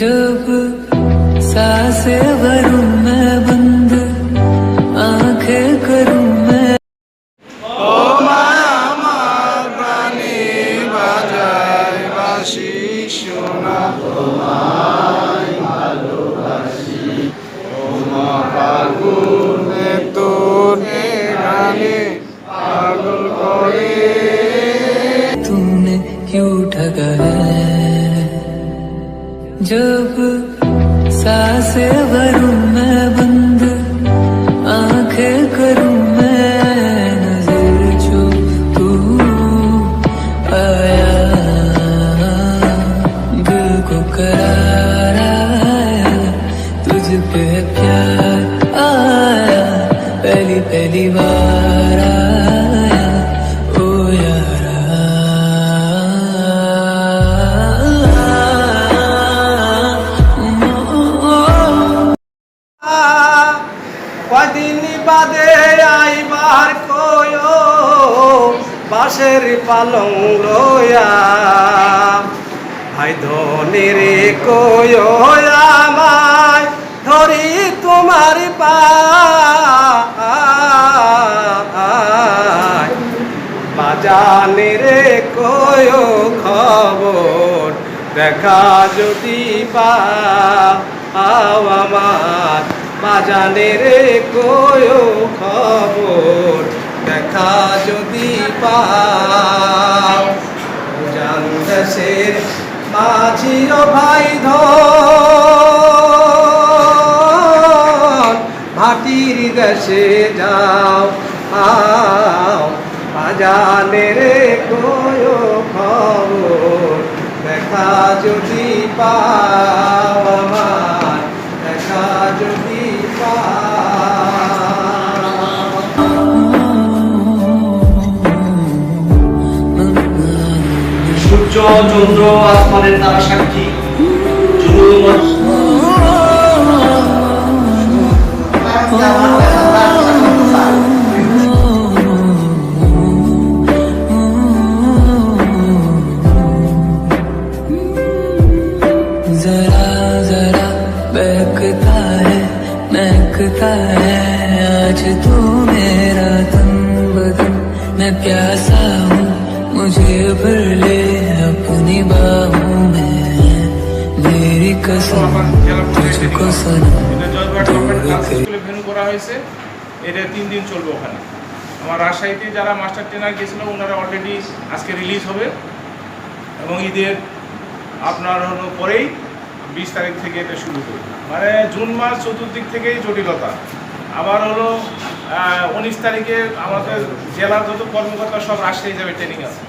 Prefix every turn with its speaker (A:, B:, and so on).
A: जब सांसे भरूं मैं बंद आंखें करूं मैं तूने जब सांसे भरूं मैं बंद आंखें करूं मैं नजर जो तू आया दिल को करार आया तुझ पे प्यार आया पहली पहली बार
B: বাদে আইবার কয়ো, বাঁশের পালং লয়া ভাই ধনে রে কয়ো আমায়, ধরি তোমার পায় বাজানে রে কয়ো খবর দেখা যদি পাও আমার বাজানে রে কয়ো খবর, দেখা যদি পাও। জান দেশের মাঝির ভাই ধন, ভাটির দেশে যাও আও বাজানে রে কয়ো খবর, দেখা যদি পাও।
C: সূর্য চন্দ্র আসমানের তারা সাক্ষী জুনুন
A: जरा जरा बहकता है महकता है आज तू मेरा तन बदन मैं प्यासा हूँ मुझे भर ले मेरी कसम तुझको सनम
D: এটা জয়পুরহাট গভর্নমেন্ট
A: तोड़
D: গার্লস
A: के
D: স্কুলে ভেনু করা হয়েছে এটা তিন দিন চলবে ওখানে আমার রাজশাহীতে যারা মাস্টার ট্রেনার গিয়েছিল ওনারা অলরেডি আজকে রিলিজ হবে এবং ঈদের আপনার হলো পরেই বিশ তারিখ থেকে এটা শুরু করবে মানে জুন মাস চতুর্দিক থেকেই জটিলতা আবার হলো উনিশ তারিখে আমাদের জেলার যত কর্মকর্তা সব রাজশাহী যাবে ট্রেনিং আছে